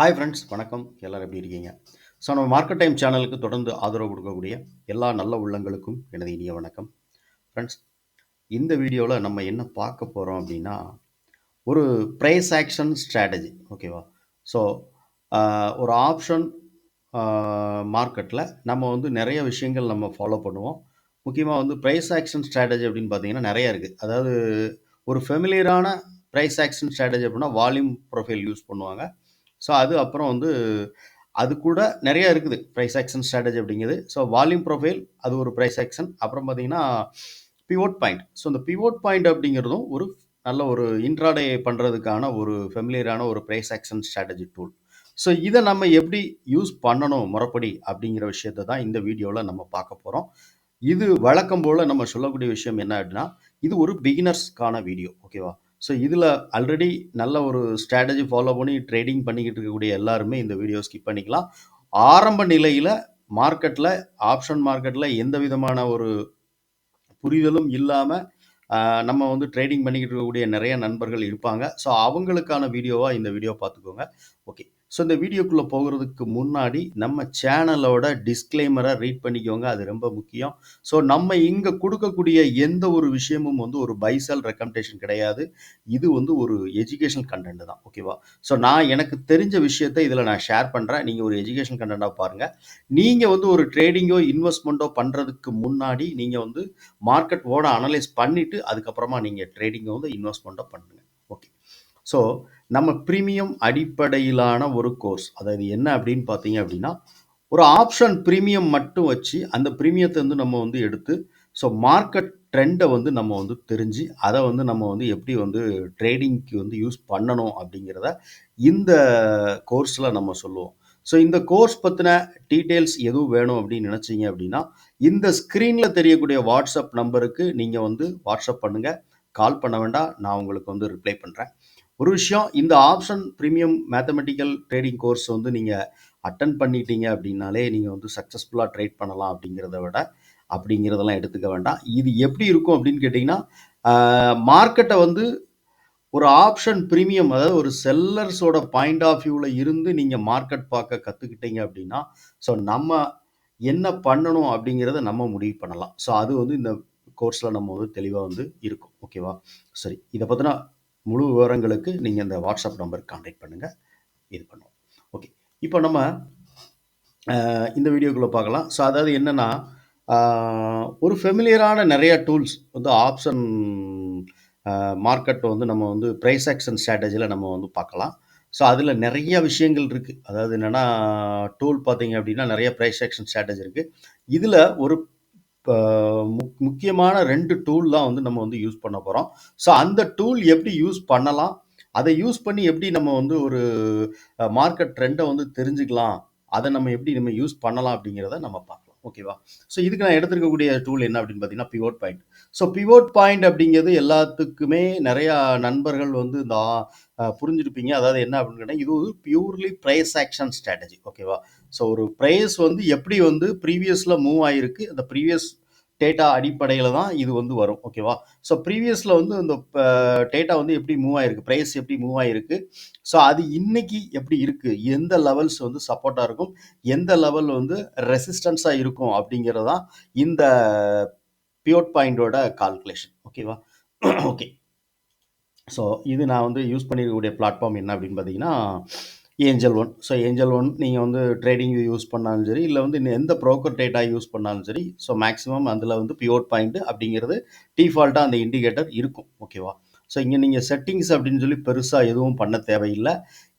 Hi friends வணக்கம். எல்லோரும் எப்படி இருக்கீங்க? ஸோ நம்ம மார்க்கெட் டைம் சேனலுக்கு தொடர்ந்து ஆதரவு கொடுக்கக்கூடிய எல்லா நல்ல உள்ளங்களுக்கும் எனது இனிய வணக்கம். ஃப்ரெண்ட்ஸ் இந்த வீடியோவில் நம்ம என்ன பார்க்க போகிறோம் அப்படின்னா ஒரு ப்ரைஸ் ஆக்ஷன் ஸ்ட்ராட்டஜி ஓகேவா ஸோ ஒரு ஆப்ஷன் மார்க்கெட்டில் நம்ம வந்து நிறைய விஷயங்கள் நம்ம ஃபாலோ பண்ணுவோம். முக்கியமாக வந்து ப்ரைஸ் ஆக்ஷன் ஸ்ட்ராட்டஜி அப்படின்னு பார்த்தீங்கன்னா நிறைய இருக்குது அதாவது ஒரு ஃபெமிலியரான ப்ரைஸ் ஆக்ஷன் ஸ்ட்ராட்டஜி அப்படின்னா வால்யூம் ப்ரொஃபைல் யூஸ் பண்ணுவாங்க. ஸோ அது அப்புறம் வந்து அது கூட நிறைய இருக்குது. ப்ரைஸ் ஆக்ஷன் ஸ்ட்ராட்டஜி அப்படிங்கிறது. ஸோ வால்யூம் ப்ரொஃபைல் அது ஒரு ப்ரைஸ் ஆக்ஷன் அப்புறம் பார்த்தீங்கன்னா பிவோட் பாயிண்ட் ஸோ இந்த பிவோட் பாயிண்ட் அப்படிங்கிறதும் ஒரு நல்ல ஒரு இன்ட்ராடே பண்ணுறதுக்கான ஒரு ஃபெமிலியரான ஒரு price action strategy tool so இதை நம்ம எப்படி யூஸ் பண்ணணும் முறைப்படி அப்படிங்கிற விஷயத்தை தான் இந்த வீடியோவில் நம்ம பார்க்க போகிறோம் இது வழக்கம் போல் நம்ம சொல்லக்கூடிய விஷயம் என்ன அப்படின்னா இது ஒரு பிகினர்ஸ்க்கான வீடியோ ஓகேவா ஸோ இதில் ஆல்ரெடி நல்ல ஒரு ஸ்ட்ராட்டஜி ஃபாலோ பண்ணி ட்ரேடிங் பண்ணிக்கிட்டு இருக்கக்கூடிய எல்லாருமே இந்த வீடியோ ஸ்கிப் பண்ணிக்கலாம். ஆரம்ப நிலையில் மார்க்கெட்டில் ஆப்ஷன் மார்க்கெட்டில் எந்த விதமான ஒரு புரிதலும் இல்லாமல் நம்ம வந்து ட்ரேடிங் பண்ணிக்கிட்டு இருக்கக்கூடிய நிறைய நண்பர்கள் இருப்பாங்க. ஸோ அவங்களுக்கான வீடியோவாக இந்த வீடியோ பார்த்துக்கோங்க. ஓகே ஸோ இந்த வீடியோக்குள்ளே போகிறதுக்கு முன்னாடி நம்ம சேனலோட டிஸ்க்ளைமரை ரீட் பண்ணிக்கோங்க. அது ரொம்ப முக்கியம். ஸோ நம்ம இங்கே கொடுக்கக்கூடிய எந்த ஒரு விஷயமும் வந்து ஒரு பைசல் ரெக்கமெண்டேஷன் கிடையாது. இது வந்து ஒரு எஜுகேஷன் கண்டென்ட் தான். ஓகேவா ஸோ நான் எனக்கு தெரிஞ்ச விஷயத்தை இதில் நான் ஷேர் பண்ணுறேன் நீங்கள் ஒரு எஜுகேஷன் கண்டென்ட்டாக பாருங்கள் நீங்கள் வந்து ஒரு ட்ரேடிங்கோ இன்வெஸ்ட்மெண்ட்டோ பண்ணுறதுக்கு முன்னாடி நீங்கள் வந்து மார்க்கெட் ஓட அனலைஸ் பண்ணிவிட்டு அதுக்கப்புறமா நீங்கள் ட்ரேடிங்கை வந்து இன்வெஸ்ட்மெண்ட்டோ பண்ணுங்கள் ஓகே ஸோ நம்ம ப்ரீமியம் அடிப்படையிலான ஒரு கோர்ஸ் அதாவது என்ன அப்படின்னு பார்த்தீங்க அப்படின்னா ஒரு ஆப்ஷன் ப்ரீமியம் மட்டும் வச்சு அந்த ப்ரீமியத்தை வந்து நம்ம வந்து எடுத்து ஸோ மார்க்கெட் ட்ரெண்டை வந்து நம்ம வந்து தெரிஞ்சு அதை வந்து நம்ம வந்து எப்படி வந்து ட்ரேடிங்க்கு வந்து யூஸ் பண்ணணும் அப்படிங்கிறத இந்த கோர்ஸில் நம்ம சொல்லுவோம். ஸோ இந்த கோர்ஸ் பற்றின டீட்டெயில்ஸ் எதுவும் வேணும் அப்படின்னு நினச்சிங்க அப்படின்னா இந்த ஸ்க்ரீனில் தெரியக்கூடிய வாட்ஸ்அப் நம்பருக்கு நீங்கள் வந்து வாட்ஸ்அப் பண்ணுங்கள் கால் பண்ண வேண்டாம். நான் உங்களுக்கு வந்து ரிப்ளை பண்ணுறேன் ஒரு விஷயம் இந்த option premium mathematical trading course வந்து நீங்கள் அட்டன் பண்ணிட்டீங்க அப்படின்னாலே நீங்கள் வந்து சக்ஸஸ்ஃபுல்லாக ட்ரேட் பண்ணலாம் அப்படிங்கிறத விட அப்படிங்கிறதெல்லாம் எடுத்துக்க வேண்டாம். இது எப்படி இருக்கும் அப்படின்னு கேட்டிங்கன்னா மார்க்கெட்டை வந்து ஒரு ஆப்ஷன் ப்ரீமியம் அதாவது ஒரு செல்லர்ஸோட பாயிண்ட் ஆஃப் வியூவில் இருந்து நீங்கள் மார்க்கெட் பார்க்க கற்றுக்கிட்டீங்க அப்படின்னா ஸோ நம்ம என்ன பண்ணணும் அப்படிங்கிறத நம்ம முடிவு பண்ணலாம். ஸோ அது வந்து இந்த கோர்ஸில் நம்ம வந்து தெளிவாக வந்து இருக்கும். ஓகேவா சரி இதை பற்றின முழு விவரங்களுக்கு நீங்கள் இந்த வாட்ஸ்அப் நம்பருக்கு கான்டாக்ட் பண்ணுங்கள் இது பண்ணுவோம். ஓகே இப்போ நம்ம இந்த வீடியோக்குள்ளே பார்க்கலாம். ஸோ அதாவது என்னென்னா ஒரு ஃபெமிலியரான நிறையா டூல்ஸ் வந்து ஆப்ஷன் மார்க்கெட்டை வந்து நம்ம வந்து ப்ரைஸ் ஆக்ஷன் ஸ்ட்ராட்டஜியில் நம்ம வந்து பார்க்கலாம். ஸோ அதில் நிறைய விஷயங்கள் இருக்குது அதாவது என்னென்னா டூல் பார்த்தீங்க அப்படின்னா நிறைய ப்ரைஸ் ஆக்ஷன் ஸ்ட்ராட்டஜி இருக்குது இதில் ஒரு முக்கியமான ரெண்டு டூல் தான் வந்து நம்ம வந்து யூஸ் பண்ண போகிறோம் ஸோ அந்த டூல் எப்படி யூஸ் பண்ணலாம்? அதை யூஸ் பண்ணி எப்படி நம்ம வந்து ஒரு மார்க்கெட் ட்ரெண்டை வந்து தெரிஞ்சுக்கலாம்? அதை நம்ம எப்படி நம்ம யூஸ் பண்ணலாம் அப்படிங்கிறத நம்ம பார்க்கலாம். ஓகேவா ஸோ இதுக்கு நான் எடுத்துருக்கக்கூடிய டூல் என்ன அப்படின்னு பார்த்தீங்கன்னா pivot point so pivot point அப்படிங்கிறது எல்லாத்துக்குமே நிறையா நண்பர்கள் வந்து இந்த புரிஞ்சிருப்பீங்க. அதாவது என்ன அப்படின்னு கேட்டால் இது ஒரு பியூர்லி ப்ரைஸ் ஆக்ஷன் ஸ்ட்ராட்டஜி ஓகேவா ஸோ ஒரு ப்ரைஸ் வந்து எப்படி வந்து ப்ரீவியஸில் மூவ் ஆகிருக்கு அந்த ப்ரீவியஸ் டேட்டா அடிப்படையில் தான் இது வந்து வரும் ஓகேவா ஸோ ப்ரீவியஸில் வந்து இந்த டேட்டா வந்து எப்படி மூவ் ஆகிருக்கு ப்ரைஸ் எப்படி மூவ் ஆகிருக்கு ஸோ அது இன்னைக்கு எப்படி இருக்குது எந்த லெவல்ஸ் வந்து சப்போர்ட்டாக இருக்கும்? எந்த லெவல் வந்து ரெசிஸ்டன்ஸாக இருக்கும்? அப்படிங்கிறது தான் இந்த பியோட் பாயிண்டோட கால்குலேஷன் ஓகேவா ஓகே ஸோ இது நான் வந்து யூஸ் பண்ணிருக்கக்கூடிய பிளாட்ஃபார்ம் என்ன அப்படின்னு பார்த்தீங்கன்னா Angel One. So Angel One நீங்கள் வந்து ட்ரேடிங் யூஸ் பண்ணாலும் சரி இல்லை வந்து எந்த ப்ரோக்கர் டேட்டா யூஸ் பண்ணாலும் சரி ஸோ மேக்ஸிமம் அதில் வந்து பியோட் பாயிண்ட் அப்படிங்கிறது டிஃபால்ட்டாக அந்த இண்டிகேட்டர் இருக்கும். ஓகேவா ஸோ இங்கே நீங்கள் செட்டிங்ஸ் அப்படின்னு சொல்லி பெருசாக எதுவும் பண்ண தேவையில்லை.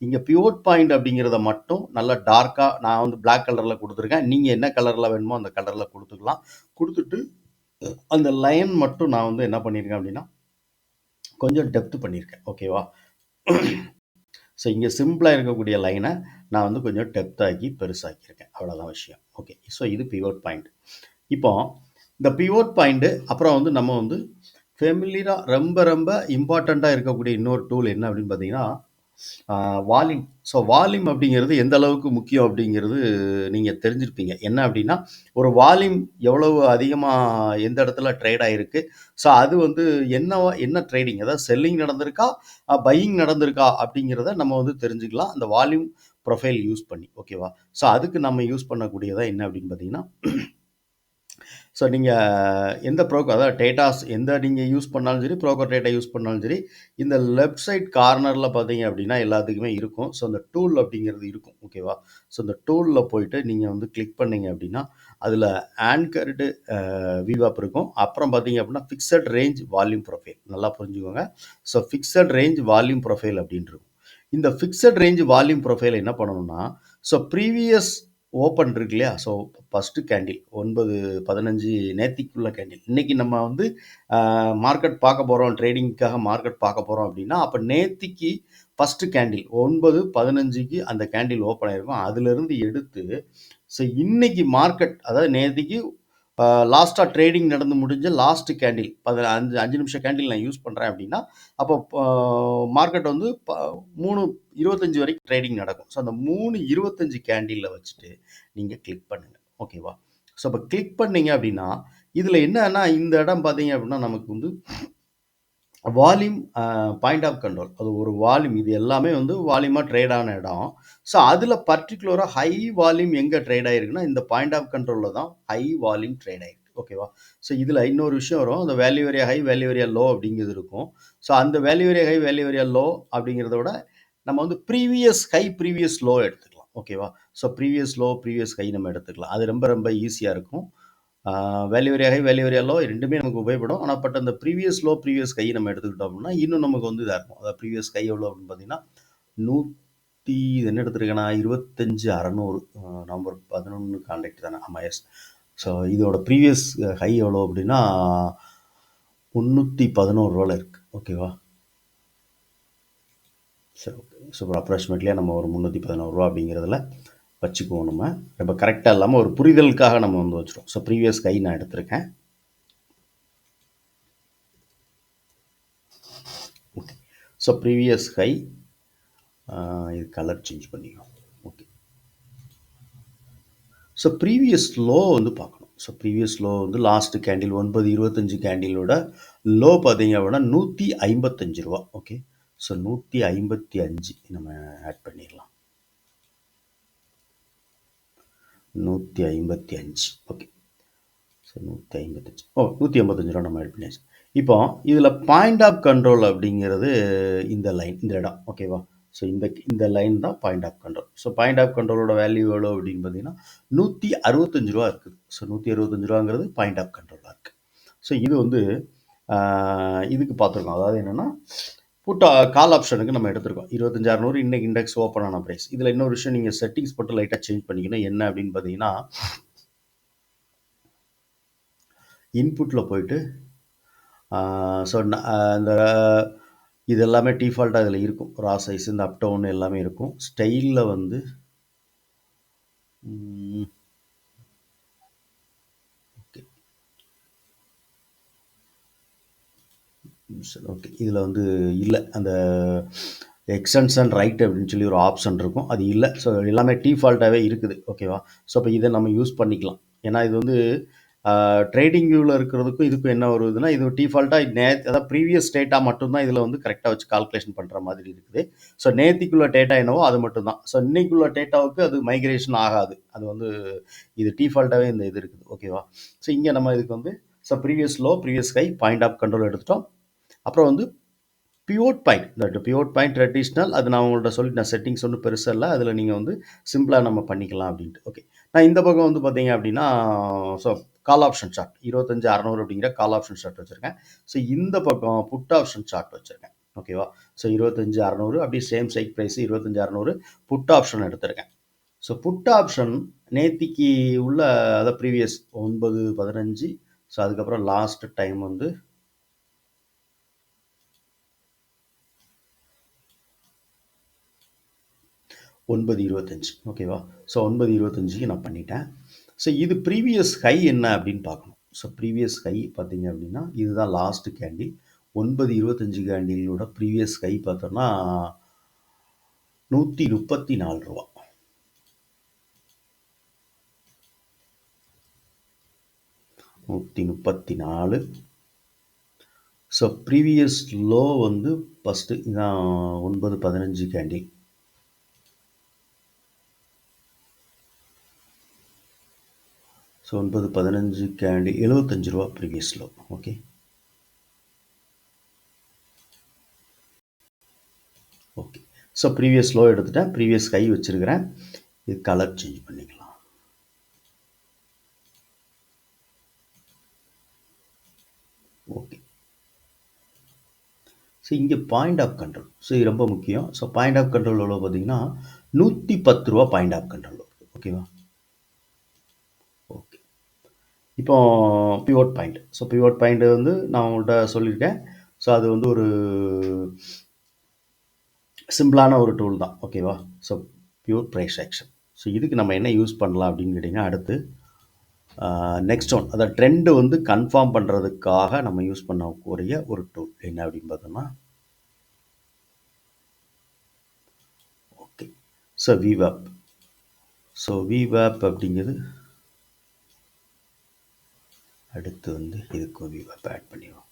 இங்கே பியோட் பாயிண்ட் அப்படிங்கிறத மட்டும் நல்லா டார்க்காக நான் வந்து பிளாக் கலரில் கொடுத்துருக்கேன். நீங்கள் என்ன கலரில் வேணுமோ அந்த கலரில் கொடுத்துக்கலாம். கொடுத்துட்டு அந்த லைன் மட்டும் நான் வந்து என்ன பண்ணியிருக்கேன் அப்படின்னா கொஞ்சம் டெப்த் பண்ணியிருக்கேன் ஓகேவா ஸோ இங்கே சிம்பிளாக இருக்கக்கூடிய லைனை நான் வந்து கொஞ்சம் டெப்த்தாக்கி பெருசாக்கியிருக்கேன். அவ்வளோதான் விஷயம். ஓகே ஸோ இது பிவோட் பாயிண்ட் இப்போ இந்த பிவோட் பாயிண்ட்டு அப்புறம் வந்து நம்ம வந்து ஃபெமிலியராக ரொம்ப ரொம்ப இம்பார்ட்டண்ட்டாக இருக்கக்கூடிய இன்னொரு டூல் என்ன அப்படின்னு பார்த்தீங்கன்னா வால்யூம் ஸோ வால்யூம் அப்படிங்கிறது எந்த அளவுக்கு முக்கியம் அப்படிங்கிறது நீங்கள் தெரிஞ்சிருப்பீங்க. என்ன அப்படின்னா ஒரு வால்யூம் எவ்வளவு அதிகமாக எந்த இடத்துல ட்ரேட் ஆகிருக்கு ஸோ அது வந்து என்ன என்ன ட்ரேடிங் அதாவது செல்லிங் நடந்திருக்கா பையிங் நடந்திருக்கா அப்படிங்கிறத நம்ம வந்து தெரிஞ்சுக்கலாம். அந்த வால்யூம் ப்ரொஃபைல் யூஸ் பண்ணி. ஓகேவா ஸோ அதுக்கு நம்ம யூஸ் பண்ணக்கூடியதாக என்ன அப்படின்னு பார்த்தீங்கன்னா ஸோ நீங்கள் எந்த ப்ரோக்கர் அதாவது டேட்டாஸ் எந்த நீங்கள் யூஸ் பண்ணாலும் சரி ப்ரோக்கர் டேட்டா யூஸ் பண்ணாலும் சரி இந்த லெஃப்ட் சைட் கார்னரில் பார்த்தீங்க அப்படின்னா எல்லாத்துக்குமே இருக்கும். ஸோ அந்த டூல் அப்படிங்கிறது இருக்கும். ஓகேவா ஸோ இந்த டூலில் போயிட்டு நீங்கள் வந்து கிளிக் பண்ணீங்க அப்படின்னா அதில் ஆன்கர்டு விவாப் இருக்கும். அப்புறம் பார்த்தீங்க அப்படின்னா ஃபிக்ஸட் ரேஞ்ச் வால்யூம் ப்ரொஃபைல் நல்லா புரிஞ்சுக்கோங்க. So fixed range volume profile அப்படின்னு இருக்கும். இந்த ஃபிக்ஸட் ரேஞ்ச் வால்யூம் ப்ரொஃபைல் என்ன பண்ணணும்னா ஸோ ப்ரீவியஸ் ஓப்பன் இருக்கு இல்லையா? ஸோ ஃபஸ்ட்டு கேண்டில் ஒன்பது பதினஞ்சு நேர்த்திக்குள்ள கேண்டில் இன்றைக்கி நம்ம வந்து மார்க்கெட் பார்க்க போகிறோம் ட்ரேடிங்க்காக மார்க்கெட் பார்க்க போகிறோம் அப்படின்னா அப்போ நேர்த்திக்கு ஃபஸ்ட்டு கேண்டில் ஒன்பது பதினஞ்சுக்கு அந்த கேண்டில் ஓப்பன் ஆகிருக்கும் அதுலேருந்து எடுத்து ஸோ இன்றைக்கி மார்க்கெட் அதாவது லாஸ்ட்டாக ட்ரேடிங் நடந்து முடிஞ்ச லாஸ்ட் கேண்டில் பத அஞ்சு அஞ்சு நிமிஷம் கேண்டில் நான் யூஸ் பண்ணுறேன் அப்படின்னா அப்போ மார்க்கெட் வந்து ப மூணு இருபத்தஞ்சி வரைக்கும் ட்ரேடிங் நடக்கும். ஸோ அந்த மூணு இருபத்தஞ்சி கேண்டிலில் வச்சுட்டு நீங்கள் கிளிக் பண்ணுங்கள் ஓகேவா ஸோ இப்போ கிளிக் பண்ணீங்க அப்படின்னா இதில் என்னன்னா இந்த இடம் பார்த்தீங்க அப்படின்னா நமக்கு வந்து வால்யூம் பாயிண்ட் ஆஃப் கண்ட்ரோல் அது ஒரு வால்யூம். இது எல்லாமே வந்து வால்யூமாக ட்ரேட் ஆன இடம். ஸோ அதில் பர்டிகுலராக ஹை வால்யூம் எங்கே ட்ரேட் ஆகிருக்குன்னா இந்த பாயிண்ட் ஆஃப் கண்ட்ரோலில் தான் ஹை வால்யூம் ட்ரேட் ஆகிருக்கு ஓகேவா ஸோ இதில் இன்னொரு விஷயம் வரும். அந்த value area high value area low அப்படிங்கிறது இருக்கும். ஸோ அந்த value area high value area low அப்படிங்கிறத விட நம்ம வந்து ப்ரீவியஸ் ஹை ப்ரீவியஸ் லோ எடுத்துக்கலாம். ஓகேவா so previous low previous high நம்ம எடுத்துக்கலாம். அது ரொம்ப ரொம்ப ஈஸியாக இருக்கும். Value area high value area low ரெண்டுமே நமக்கு உபயோகப்படும். ஆனால் பட் அந்த ப்ரீவியஸ் லோ ப்ரீவியஸ் கை நம்ம எடுத்துக்கிட்டோம் அப்படின்னா இன்னும் நமக்கு வந்து இதாக இருக்கும். அதாவது ப்ரீவியஸ் கை எவ்வளோ அப்படின்னு பார்த்தீங்கன்னா நூற்றி இது என்ன எடுத்துருக்கேன்னா இருபத்தஞ்சு அறநூறு நவம்பர் பதினொன்று கான்டாக்ட் தானே. ஆமாம் எஸ் ஸோ இதோட ப்ரீவியஸ் ஹை எவ்வளோ அப்படின்னா முந்நூற்றி பதினோரு ரூபாவில் இருக்குது ஓகேவா சரி ஓகே சூப்பர் அப்ராக்சிமேட்லியாக நம்ம ஒரு முந்நூற்றி பதினோரு ரூபா அப்படிங்கிறதுல வச்சுக்குவோம் நம்ம. ரொம்ப கரெக்டாக இல்லாமல் ஒரு புரிதலுக்காக நம்ம வந்து வச்சுருவோம் ஸோ ப்ரீவியஸ் கை நான் எடுத்திருக்கேன். ஓகே ஸோ ப்ரீவியஸ் ஹை இது கலர் சேஞ்ச் பண்ணிக்கோ ஓகே ஸோ ப்ரீவியஸ் லோ வந்து பார்க்கணும். ஸோ ப்ரீவியஸ் லோ வந்து லாஸ்ட் கேண்டில் ஒன்பது இருபத்தஞ்சு கேண்டிலோட லோ பார்த்தீங்க அப்படின்னா நூற்றி ஐம்பத்தஞ்சு ரூபா. ஓகே ஸோ நூற்றி ஐம்பத்தி அஞ்சு நம்ம ஆட் பண்ணிடலாம். நூற்றி ஐம்பத்தி அஞ்சு. ஓகே ஸோ நூற்றி ஐம்பத்தஞ்சு ஓ oh, நூற்றி ஐம்பத்தஞ்சு ரூபா நம்ம ஆட் பண்ணியாச்சு. இப்போ இதில் பாயிண்ட் ஆஃப் கண்ட்ரோல் அப்படிங்கிறது இந்த லைன் இந்த இடம். ஓகேவா ஸோ இந்த இந்த லைன் தான் point of control so point of கண்ட்ரோலோட value எவ்வளோ அப்படின்னு பார்த்தீங்கன்னா நூற்றி அறுபத்தஞ்சு ரூபா இருக்குது ஸோ நூற்றி அறுபத்தஞ்சு ரூபாங்கிறது பாயிண்ட் ஆஃப் கண்ட்ரோலாக இருக்குது ஸோ இது வந்து இதுக்கு பார்த்துருக்கோம். அதாவது என்னென்னா புட் கால் ஆப்ஷனுக்கு நம்ம எடுத்திருக்கோம். இருபத்தஞ்சு அறநூறு இன்னைக்கு இண்டெக்ஸ் ஓப்பன் ஆன ப்ரைஸ் இதில் இன்னொரு விஷயம் நீங்கள் செட்டிங்ஸ் மட்டும் லைட்டாக சேஞ்ச் பண்ணிக்கணும். என்ன அப்படின்னு பார்த்தீங்கன்னா இன்புட்டில் போயிட்டு ஸோ இந்த இது எல்லாமே டிஃபால்ட்டாக இதில் இருக்கும். ரா சைஸ் இந்த அப் டவுன் எல்லாமே இருக்கும். ஸ்டைலில் வந்து சரி ஓகே இதில் வந்து இல்லை. அந்த எக்ஸ்டென்ஷன் ரைட் அப்படின்னு சொல்லி ஒரு ஆப்ஷன் இருக்கும். அது இல்லை. ஸோ எல்லாமே டிஃபால்ட்டாகவே இருக்குது. ஓகேவா ஸோ இப்போ இதை நம்ம யூஸ் பண்ணிக்கலாம். ஏன்னா இது வந்து ட்ரேடிங் வியூவில் இருக்கிறதுக்கும் இதுக்கும் என்ன வருதுன்னா இது டிஃபால்ட்டாக நே அதாவது ப்ரீவியஸ் டேட்டா மட்டும்தான் இதில் வந்து கரெக்டாக வச்சு கால்குலேஷன் பண்ணுற மாதிரி இருக்குது. ஸோ நேத்திக்குள்ள டேட்டா என்னவோ அது மட்டும்தான். ஸோ இன்னைக்குள்ள டேட்டாவுக்கு அது மைக்ரேஷன் ஆகாது. அது வந்து இது டிஃபால்ட்டாகவே இந்த இது இருக்குது. ஓகேவா ஸோ இங்கே நம்ம இதுக்கு வந்து so previous low previous high point of control எடுத்துட்டோம். அப்புறம் வந்து பியோட் பாயிண்ட் இந்த பியோட் பாயிண்ட் ட்ரெடிஷ்னல் அது நான் உங்கள்கிட்ட நான் செட்டிங்ஸ் ஒன்றும் பெருசாக இல்லை. அதில் நீங்கள் வந்து சிம்பிளாக நம்ம பண்ணிக்கலாம் அப்படின்ட்டு. ஓகே நான் இந்த பக்கம் வந்து பார்த்தீங்க அப்படின்னா ஸோ கால் ஆப்ஷன் சார்ட் இருபத்தஞ்சு அறநூறு அப்படிங்கிற கால் ஆப்ஷன் சார்ட் வச்சுருக்கேன். ஸோ இந்த பக்கம் புட் ஆப்ஷன் சார்ட் வச்சுருக்கேன். ஓகேவா ஸோ இருபத்தஞ்சு அறநூறு அப்படியே சேம் சைக் ப்ரைஸ் இருபத்தஞ்சு அறநூறு புட் ஆப்ஷன் எடுத்திருக்கேன். ஸோ புட் ஆப்ஷன் நேத்திக்கு உள்ள அதை ப்ரீவியஸ் ஒன்பது பதினஞ்சு ஸோ அதுக்கப்புறம் லாஸ்ட் டைம் வந்து ஒன்பது இருபத்தஞ்சி. ஓகேவா? ஸோ ஒன்பது இருபத்தஞ்சிக்கு நான் பண்ணிட்டேன். ஸோ இது ப்ரீவியஸ் ஹை என்ன அப்படின்னு பார்க்கணும். ஸோ ப்ரீவியஸ் ஹை பார்த்தீங்க அப்படின்னா இதுதான் லாஸ்ட் கேண்டில் ஒன்பது இருபத்தஞ்சி கேண்டிலோட ப்ரீவியஸ் ஹை பார்த்தோன்னா நூற்றி முப்பத்தி நாலு ரூபா. நூற்றி முப்பத்தி நாலு. ஸோ ப்ரீவியஸ் லோ வந்து ஃபஸ்ட்டு இதான் ஒன்பது பதினஞ்சு கேண்டில் ஸோ ஒன்பது பதினஞ்சு கேண்டி எழுபத்தஞ்சு ரூபா previous low okay? Okay. So previous low எடுத்துட்டேன். ப்ரீவியஸ் கை வச்சுருக்கிறேன். இது கலர் சேஞ்ச் பண்ணிக்கலாம். ஓகே. ஸோ இங்கே பாயிண்ட் ஆஃப் கண்ட்ரோல் ஸோ இது ரொம்ப முக்கியம். ஸோ பாயிண்ட் ஆஃப் கண்ட்ரோல் எவ்வளோ பார்த்தீங்கன்னா நூற்றி பத்து ரூபா பாயிண்ட் ஆஃப் கண்ட்ரோல் ஓகேவா ஓகே இப்போ pivot point so pivot point வந்து நான் உங்கள்கிட்ட சொல்லியிருக்கேன். ஸோ அது வந்து ஒரு சிம்பிளான ஒரு டூல் தான். ஓகேவா so pure price action so இதுக்கு நம்ம என்ன யூஸ் பண்ணலாம் அப்படின்னு கேட்டிங்கன்னா அடுத்து நெக்ஸ்ட் ஒன் அதை ட்ரெண்டு வந்து கன்ஃபார்ம் பண்ணுறதுக்காக நம்ம யூஸ் பண்ணக்கூடிய ஒரு டூல் என்ன அப்படின்னு பார்த்தோம்னா ஓகே ஸோ விவேப் ஸோ விவேப் அப்படிங்கிறது அடுத்து வந்து இதுக்கு விவேப் ஆட் பண்ணிடுவோம்.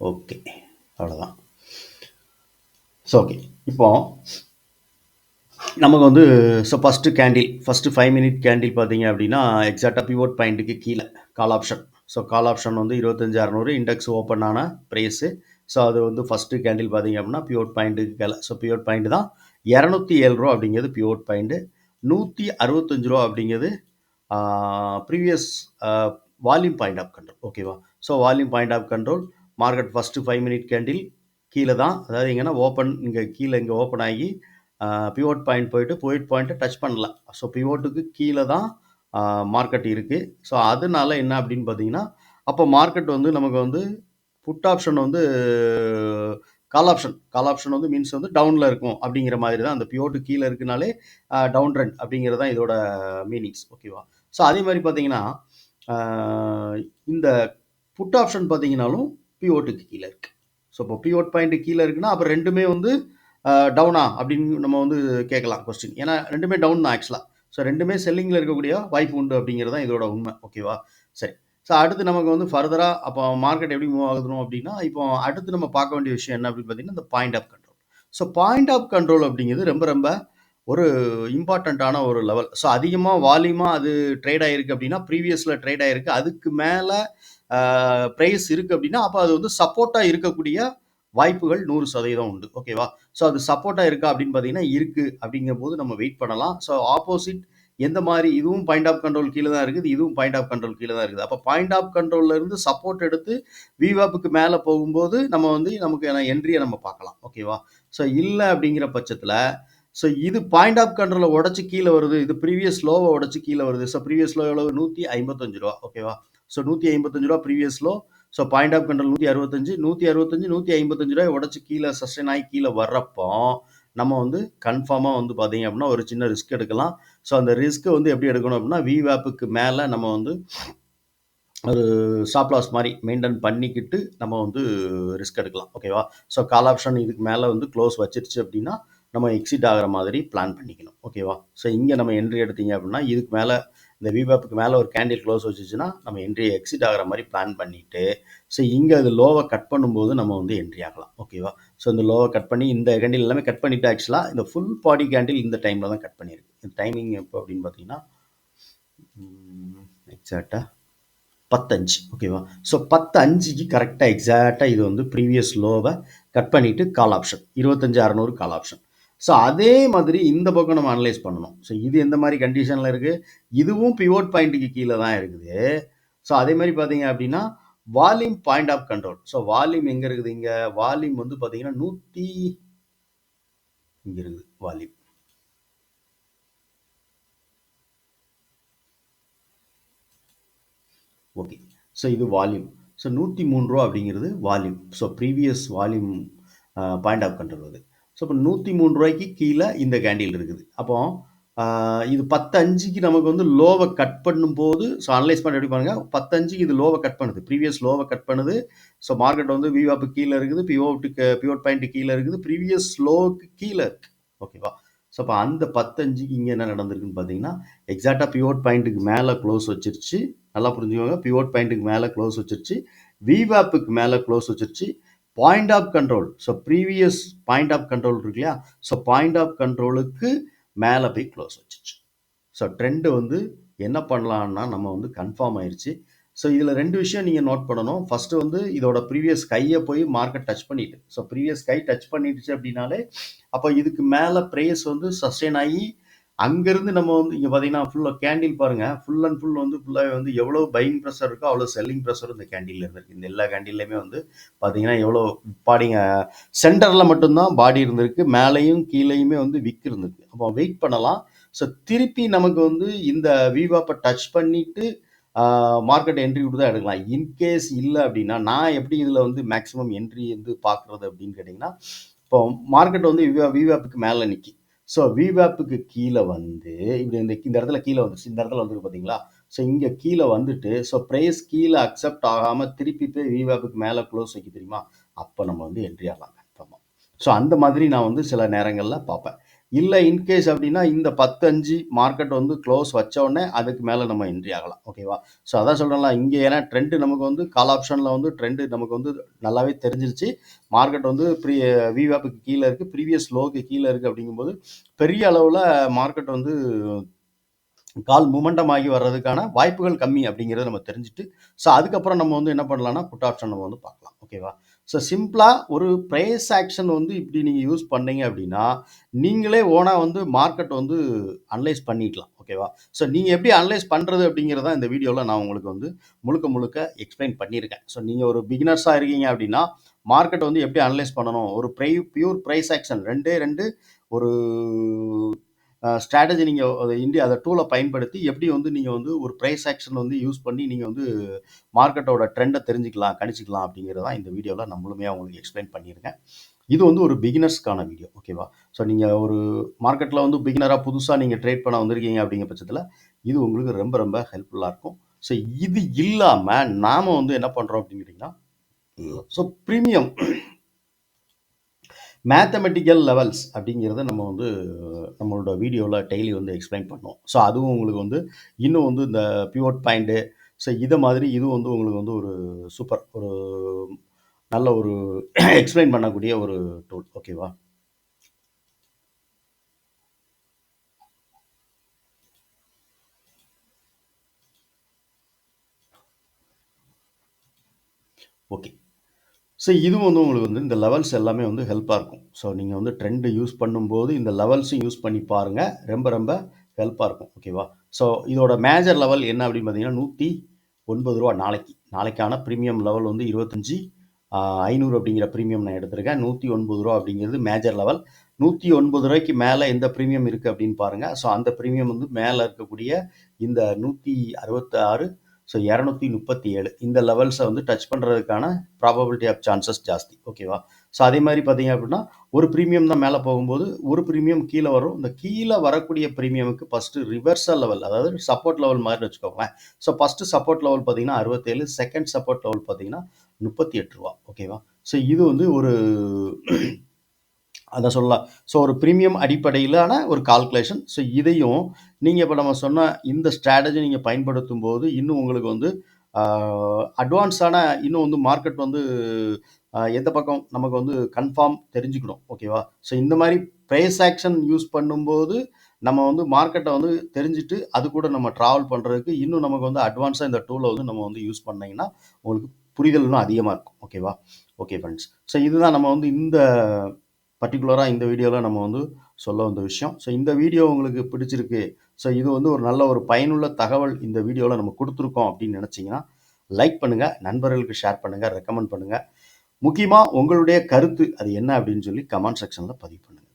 ஓகே அவ்வளோதான் ஸோ ஓகே இப்போ நமக்கு வந்து so first candle first five minute candle பார்த்தீங்க அப்படின்னா எக்ஸாக்டாக பிவோட் பாயிண்ட்டுக்கு கீழே call option so call option வந்து இருபத்தஞ்சி அறநூறு இண்டெக்ஸ் ஓப்பன் ஆன ப்ரைஸு ஸோ அது வந்து ஃபஸ்ட்டு கேண்டில் பார்த்தீங்க அப்படின்னா பியோட் பாயிண்ட்டுக்கு கீழே. ஸோ பியோட் பாயிண்ட் தான் இரநூத்தி ஏழு ரூபா அப்படிங்கிறது பியூர் பாயிண்ட்டு நூற்றி அறுபத்தஞ்சு ரூபா அப்படிங்கிறது previous volume point of control ஓகேவா so volume point of control market first five minute candle கீழே தான். அதாவது எங்கன்னா ஓப்பன் இங்கே கீழே இங்கே ஓப்பன் ஆகி பிவோட் பாயிண்ட் போயிட்டு பிவோட் பாயிண்ட்டை டச் பண்ணல ஸோ பிவோட்டுக்கு கீழே தான் மார்க்கெட் இருக்குது ஸோ அதனால என்ன அப்படின்னு பார்த்தீங்கன்னா அப்போ மார்க்கெட் வந்து நமக்கு வந்து புட் ஆப்ஷன் வந்து கால் ஆப்ஷன் கால் ஆப்ஷன் வந்து மீன்ஸ் வந்து டவுனில் இருக்கும் அப்படிங்கிற மாதிரி தான். அந்த பியோட்டு கீழே இருக்குனாலே டவுன் ட்ரெண்ட் அப்படிங்கிறது தான் இதோட மீனிங்ஸ் ஓகேவா ஸோ அதே மாதிரி பார்த்தீங்கன்னா இந்த புட் ஆப்ஷன் பார்த்தீங்கன்னாலும் பிஓட்டுக்கு கீழே இருக்குது ஸோ இப்போ பிஓட் பாயிண்ட் கீழே இருக்குன்னா அப்போ ரெண்டுமே வந்து டவுனா அப்படின்னு நம்ம வந்து கேட்கலாம் கொஸ்டின் ஏன்னா ரெண்டுமே டவுன் தான் ஆக்சுவலாக ஸோ ரெண்டுமே செல்லிங்கில் இருக்கக்கூடிய வாய்ப்பு உண்டு அப்படிங்கிறது தான் இதோட உண்மை. ஓகேவா சரி. ஸோ அடுத்து நமக்கு வந்து ஃபர்தராக அப்போ மார்க்கெட் எப்படி மூவ் ஆகுதுனோ அப்படின்னா இப்போ அடுத்து நம்ம பார்க்க வேண்டிய விஷயம் என்ன அப்படின்னு பார்த்தீங்கன்னா இந்த point of control so point of control அப்படிங்கிறது ரொம்ப ரொம்ப ஒரு இம்பார்ட்டண்ட்டான ஒரு லெவல் ஸோ அதிகமாக வால்யூமாக அது ட்ரேட் ஆகிருக்கு அப்படின்னா ப்ரீவியஸில் ட்ரேட் ஆகிருக்கு அதுக்கு மேலே ப்ரைஸ் இருக்குது அப்படின்னா அப்போ அது வந்து சப்போர்ட்டாக இருக்கக்கூடிய வாய்ப்புகள் நூறு சதவீதம் உண்டு. ஓகேவா ஸோ அது சப்போர்ட்டாக இருக்கா அப்படின்னு பார்த்தீங்கன்னா இருக்குது அப்படிங்கிற போது நம்ம வெயிட் பண்ணலாம். ஸோ ஆப்போசிட் எந்த மாதிரி இதுவும் பாயிண்ட் ஆஃப் கண்ட்ரோல் கீழே தான் இருக்குது இதுவும் பாயிண்ட் ஆஃப் கண்ட்ரோல் கீழே தான் இருக்குது. அப்போ பாயிண்ட் ஆஃப் கண்ட்ரோலில் இருந்து சப்போர்ட் எடுத்து விவாப்புக்கு மேலே போகும்போது நம்ம வந்து நமக்கு என்ட்ரியை நம்ம பார்க்கலாம். ஓகேவா ஸோ இல்லை அப்படிங்கிற பட்சத்தில் ஸோ இது பாயிண்ட் ஆஃப் கண்ட்ரோலை உடச்சி கீழே வருது இது ப்ரீவியஸ் லோவை உடச்சி கீழே வருது. ஸோ ப்ரீவியஸ் லோ எவ்வளோ நூற்றி ஐம்பத்தஞ்சு ரூபா. ஓகேவா ஸோ நூற்றி ஐம்பத்தஞ்சு ரூபா previous low so point of control நூற்றி அறுபத்தஞ்சு நூற்றி அறுபத்தஞ்சு நூற்றி ஐம்பத்தஞ்சு ரூபாய் உடச்சி கீழே சஸ்டெயின் ஆகி கீழே வர்றப்போ நம்ம வந்து கன்ஃபார்மாக வந்து பார்த்தீங்க அப்படின்னா ஒரு சின்ன ரிஸ்க் எடுக்கலாம். ஸோ அந்த ரிஸ்க்கை வந்து எப்படி எடுக்கணும் அப்படின்னா விவேப்புக்கு மேலே நம்ம வந்து ஒரு ஸ்டாப் லாஸ் மாதிரி மெயின்டைன் பண்ணிக்கிட்டு நம்ம வந்து ரிஸ்க் எடுக்கலாம். ஓகேவா ஸோ கால் ஆப்ஷன் இதுக்கு மேலே வந்து க்ளோஸ் வச்சிருச்சு அப்படின்னா நம்ம எக்ஸிட் ஆகிற மாதிரி பிளான் பண்ணிக்கணும். ஓகேவா ஸோ இங்கே நம்ம என்ட்ரி எடுத்தீங்க அப்படின்னா இதுக்கு மேலே இந்த விவேப்புக்கு மேலே ஒரு கேண்டில் க்ளோஸ் வச்சுச்சுன்னா நம்ம என்ட்ரி எக்ஸிட் ஆகிற மாதிரி பிளான் பண்ணிவிட்டு ஸோ இங்கே அது லோவை கட் பண்ணும்போது நம்ம வந்து என்ட்ரி ஆகலாம். ஓகேவா ஸோ இந்த லோவை கட் பண்ணி இந்த கேண்டில் எல்லாமே கட் பண்ணிவிட்டு ஆக்சுவலாக இந்த ஃபுல் பாடி கேண்டில் இந்த டைமில் தான் கட் பண்ணியிருக்கு டைமிங் எப்போ அப்படின்னு பார்த்தீங்கன்னா எக்ஸாக்டாக பத்தஞ்சு ஓகேவா ஸோ பத்து அஞ்சுக்கு கரெக்டாக எக்ஸாக்டாக இது வந்து ப்ரீவியஸ் லோவை கட் பண்ணிவிட்டு கால் ஆப்ஷன் இருபத்தஞ்சு அறநூறு கால் ஆப்ஷன் ஸோ அதே மாதிரி இந்த பக்கம் நம்ம அனலைஸ் பண்ணணும். ஸோ இது எந்த மாதிரி கண்டிஷனில் இருக்குது இதுவும் பிவோட் பாயிண்ட்டுக்கு கீழே தான் இருக்குது. ஸோ அதே மாதிரி பார்த்தீங்க அப்படின்னா volume point of control so volume எங்கே இருக்குது இங்கே? வால்யூம் வந்து பார்த்தீங்கன்னா நூற்றி இங்கே இருக்குது வால்யூம் ஓகே ஸோ இது வால்யூம் ஸோ நூற்றி மூணு ரூபா அப்படிங்கிறது volume so previous volume point of control அது. ஸோ இப்போ நூற்றி மூணு ரூபாய்க்கு கீழே இந்த கேண்டில் இருக்குது. அப்போ இது பத்து அஞ்சுக்கு நமக்கு வந்து லோவை கட் பண்ணும்போது ஸோ அனலைஸ் பண்ண எப்படி பாருங்க பத்து அஞ்சுக்கு இது லோவை கட் பண்ணுது. ப்ரீவியஸ் லோவை கட் பண்ணுது. ஸோ மார்க்கெட் வந்து விவாப்பு கீழே இருக்குது. பிஓட்டுக்கு பிஓட் பாயிண்ட் கீழே இருக்குது. ப்ரீவியஸ் லோவுக்கு கீழே இருக்குது ஓகேவா ஸோ அப்போ அந்த பத்தஞ்சுக்கு இங்கே என்ன நடந்திருக்குன்னு பார்த்தீங்கன்னா எக்ஸாக்டாக பிஓட் பாயிண்ட்டுக்கு மேலே க்ளோஸ் வச்சிருச்சு. நல்லா புரிஞ்சுக்கோங்க. பிவோட் பாயிண்ட்டுக்கு மேலே க்ளோஸ் வச்சிருச்சு. விவாப்புக்கு மேலே க்ளோஸ் வச்சிருச்சு. Point of control so previous point of control இருக்கு இல்லையா? ஸோ பாயிண்ட் ஆஃப் கண்ட்ரோலுக்கு மேலே போய் க்ளோஸ் வச்சிச்சு ஸோ ட்ரெண்டு வந்து என்ன பண்ணலான்னா நம்ம வந்து கன்ஃபார்ம் ஆயிடுச்சு ஸோ இதில் ரெண்டு விஷயம் நீங்கள் நோட் பண்ணணும். ஃபஸ்ட்டு வந்து இதோட ப்ரீவியஸ் கையை போய் மார்க்கெட் டச் பண்ணிட்டு. ஸோ ப்ரீவியஸ் கை டச் பண்ணிடுச்சு அப்படின்னாலே அப்போ இதுக்கு மேலே ப்ரைஸ் வந்து சஸ்டெயின் ஆகி அங்கேருந்து நம்ம வந்து இங்கே பார்த்தீங்கன்னா ஃபுல்லாக கேண்டில் பாருங்கள் ஃபுல் அண்ட் ஃபுல் வந்து ஃபுல்லாகவே வந்து எவ்வளோ பையிங் ப்ரெஷர் இருக்கோ அவ்வளோ செல்லிங் ப்ரெஷர் இந்த கேண்டீனில் இருந்திருக்கு இந்த எல்லா கேண்டீன்லையுமே வந்து பார்த்தீங்கன்னா எவ்வளோ பாடிங்க சென்டரில் மட்டும்தான் பாடி இருந்திருக்கு. மேலேயும் கீழேயுமே வந்து விக் இருந்திருக்கு. அப்போ வெயிட் பண்ணலாம். ஸோ திருப்பி நமக்கு வந்து இந்த விவாப்பை டச் பண்ணிவிட்டு மார்க்கெட் என்ட்ரி விட்டு தான் எடுக்கலாம். இன்கேஸ் இல்லை அப்படின்னா நான் எப்படி இதில் வந்து மேக்ஸிமம் என்ட்ரி வந்து பார்க்குறது அப்படின்னு கேட்டிங்கன்னா இப்போ மார்க்கெட் வந்து விவா விவாப்புக்கு மேலே நிற்கி ஸோ விவேப்புக்கு கீழே வந்து இப்படி இந்த இந்த இடத்துல கீழே வந்துருச்சு. இந்த இடத்துல வந்துருக்கு பார்த்தீங்களா? ஸோ இங்கே கீழே வந்துட்டு ஸோ ப்ரைஸ் கீழே அக்செப்ட் ஆகாமல் திருப்பி போய் விவேப்புக்கு மேலே க்ளோஸ் வைக்க தெரியுமா? அப்போ நம்ம வந்து என்ட்ரி ஆகலாம் கன்ஃபார்மாக ஸோ அந்த மாதிரி நான் வந்து சில நேரங்களில் பார்ப்பேன். இல்லை இன்கேஸ் அப்படின்னா இந்த பத்து அஞ்சு மார்க்கெட் வந்து க்ளோஸ் வச்ச உடனே அதுக்கு மேலே நம்ம என்ட்ரி ஆகலாம். ஓகேவா ஸோ அதான் சொல்கிறேன்ல இங்கே ஏன்னா ட்ரெண்டு நமக்கு வந்து கால் ஆப்ஷனில் வந்து ட்ரெண்டு நமக்கு வந்து நல்லாவே தெரிஞ்சிருச்சு. மார்க்கெட் வந்து ப்ரீ விவேப்புக்கு கீழே இருக்குது ப்ரீவியஸ் லோக்கு கீழே இருக்குது அப்படிங்கும்போது பெரிய அளவில் மார்க்கெட் வந்து கால் மூமெண்டம் ஆகி வர்றதுக்கான வாய்ப்புகள் கம்மி அப்படிங்கிறத நம்ம தெரிஞ்சுட்டு ஸோ அதுக்கப்புறம் நம்ம வந்து என்ன பண்ணலாம்னா புட் ஆப்ஷன் நம்ம வந்து பார்க்கலாம். ஓகேவா ஸோ சிம்பிளாக ஒரு ப்ரைஸ் ஆக்ஷன் வந்து இப்படி நீங்கள் யூஸ் பண்ணீங்க அப்படின்னா நீங்களே ஓனாக வந்து மார்க்கெட் வந்து அனலைஸ் பண்ணிக்கலாம் ஓகேவா ஸோ நீங்கள் எப்படி அனலைஸ் பண்ணுறது அப்படிங்கிறத இந்த வீடியோவில் நான் உங்களுக்கு வந்து முழுக்க முழுக்க எக்ஸ்பிளைன் பண்ணியிருக்கேன். ஸோ நீங்கள் ஒரு பிகினர்ஸாக இருக்கீங்க அப்படின்னா மார்க்கெட் வந்து எப்படி அனலைஸ் பண்ணணும்? ஒரு ப்ரை பியூர் ப்ரைஸ் ஆக்ஷன் ரெண்டே ரெண்டு ஒரு ஸ்ட்ராட்டஜி நீங்கள் அதை இந்தியா அதை டூலை பயன்படுத்தி எப்படி வந்து நீங்கள் வந்து ஒரு ப்ரைஸ் ஆக்ஷன் வந்து யூஸ் பண்ணி நீங்கள் வந்து மார்க்கெட்டோட ட்ரெண்டை தெரிஞ்சுக்கலாம் கணிச்சிக்கலாம் அப்படிங்கிறத இந்த வீடியோவில் நான் முழுமையாக உங்களுக்கு எக்ஸ்பிளைன் பண்ணியிருக்கேன். இது வந்து ஒரு பிகினர்ஸ்க்கான வீடியோ ஓகேவா ஸோ நீங்கள் ஒரு மார்க்கெட்டில் வந்து பிகினராக புதுசாக நீங்கள் ட்ரேட் பண்ண வந்திருக்கீங்க அப்படிங்கிற பட்சத்தில் இது உங்களுக்கு ரொம்ப ரொம்ப ஹெல்ப்ஃபுல்லாக இருக்கும். ஸோ இது இல்லாமல் நாம் வந்து என்ன பண்ணுறோம் அப்படின்னு கேட்டிங்கன்னா ஸோ ப்ரீமியம் மேத்தமெட்டிக்கல் லெவல்ஸ் அப்படிங்கிறத நம்ம வந்து நம்மளோட வீடியோவில் டெய்லி வந்து எக்ஸ்பிளைன் பண்ணோம் ஸோ அதுவும் உங்களுக்கு வந்து இன்னும் வந்து இந்த பியூர்ட் பாயிண்ட்டு ஸோ இதை மாதிரி இதுவும் வந்து உங்களுக்கு வந்து ஒரு சூப்பர் ஒரு நல்ல ஒரு எக்ஸ்பிளைன் பண்ணக்கூடிய ஒரு டூல் ஓகேவா ஓகே ஸோ இது வந்து உங்களுக்கு வந்து இந்த லெவல்ஸ் எல்லாமே வந்து ஹெல்ப்பாக இருக்கும். ஸோ நீங்கள் வந்து ட்ரெண்டு யூஸ் பண்ணும்போது இந்த லெவல்ஸும் யூஸ் பண்ணி பாருங்கள் ரொம்ப ரொம்ப ஹெல்ப்பாக இருக்கும். ஓகேவா ஸோ இதோட மேஜர் லெவல் என்ன அப்படின்னு பார்த்தீங்கன்னா நூற்றி ஒன்பது ரூபா நாளைக்கு. நாளைக்கான ப்ரீமியம் லெவல் வந்து இருபத்தஞ்சி ஐநூறு அப்படிங்கிற ப்ரீமியம் நான் எடுத்திருக்கேன். நூற்றி ஒன்பது ரூபா அப்படிங்கிறது மேஜர் லெவல் நூற்றி ஒன்பது ரூபாய்க்கு மேலே எந்த ப்ரீமியம் இருக்குது அப்படின்னு பாருங்கள் ஸோ அந்த ப்ரீமியம் வந்து மேலே இருக்கக்கூடிய இந்த நூற்றி அறுபத்தாறு ஸோ இரநூத்தி முப்பத்தி ஏழு. இந்த லெவல்ஸை வந்து டச் பண்ணுறதுக்கான ப்ராபபிலிட்டி ஆஃப் சான்சஸ் ஜாஸ்தி. ஓகேவா ஸோ அதே மாதிரி பார்த்தீங்க அப்படின்னா ஒரு ப்ரீமியம் தான் மேலே போகும்போது ஒரு ப்ரீமியம் கீழே வரும். இந்த கீழே வரக்கூடிய ப்ரீமியமுக்கு ஃபஸ்ட்டு ரிவர்சல் லெவல் அதாவது சப்போர்ட் லெவல் மாதிரி வச்சுக்கோங்களேன். ஸோ ஃபஸ்ட்டு சப்போர்ட் லெவல் பார்த்தீங்கன்னா அறுபத்தேழு செகண்ட் சப்போர்ட் லெவல் பார்த்தீங்கன்னா முப்பத்தி எட்டு ரூபா. ஓகேவா ஸோ இது வந்து ஒரு அதை சொல்லலாம் ஸோ ஒரு ப்ரீமியம் அடிப்படையிலான ஒரு கால்குலேஷன் ஸோ இதையும் நீங்கள் இப்போ நம்ம சொன்ன இந்த ஸ்ட்ராட்டஜி நீங்கள் பயன்படுத்தும் போது இன்னும் உங்களுக்கு வந்து அட்வான்ஸான இன்னும் வந்து மார்க்கெட் வந்து எந்த பக்கம் நமக்கு வந்து கன்ஃபார்ம் தெரிஞ்சுக்கணும். ஓகேவா ஸோ இந்த மாதிரி ப்ரைஸ் ஆக்ஷன் யூஸ் பண்ணும்போது நம்ம வந்து மார்க்கெட்டை வந்து தெரிஞ்சுட்டு அது கூட நம்ம ட்ராவல் பண்ணுறதுக்கு இன்னும் நமக்கு வந்து அட்வான்ஸாக இந்த டூலை வந்து நம்ம வந்து யூஸ் பண்ணிங்கன்னா உங்களுக்கு புரிதல் இன்னும் அதிகமாக இருக்கும். ஓகேவா ஓகே ஃப்ரெண்ட்ஸ் ஸோ இதுதான் நம்ம வந்து இந்த பர்டிகுலராக இந்த வீடியோவில் நம்ம வந்து சொல்ல வந்த விஷயம். ஸோ இந்த வீடியோ உங்களுக்கு பிடிச்சிருக்கு. ஸோ இது வந்து ஒரு நல்ல ஒரு பயனுள்ள தகவல் இந்த வீடியோவில் நம்ம கொடுத்துருக்கோம் அப்படின்னு நினச்சிங்கன்னா லைக் பண்ணுங்கள் நண்பர்களுக்கு ஷேர் பண்ணுங்கள் ரெக்கமெண்ட் பண்ணுங்கள் முக்கியமாக உங்களுடைய கருத்து அது என்ன அப்படின்னு சொல்லி கமெண்ட் செக்ஷனில் பதிவு பண்ணுங்கள்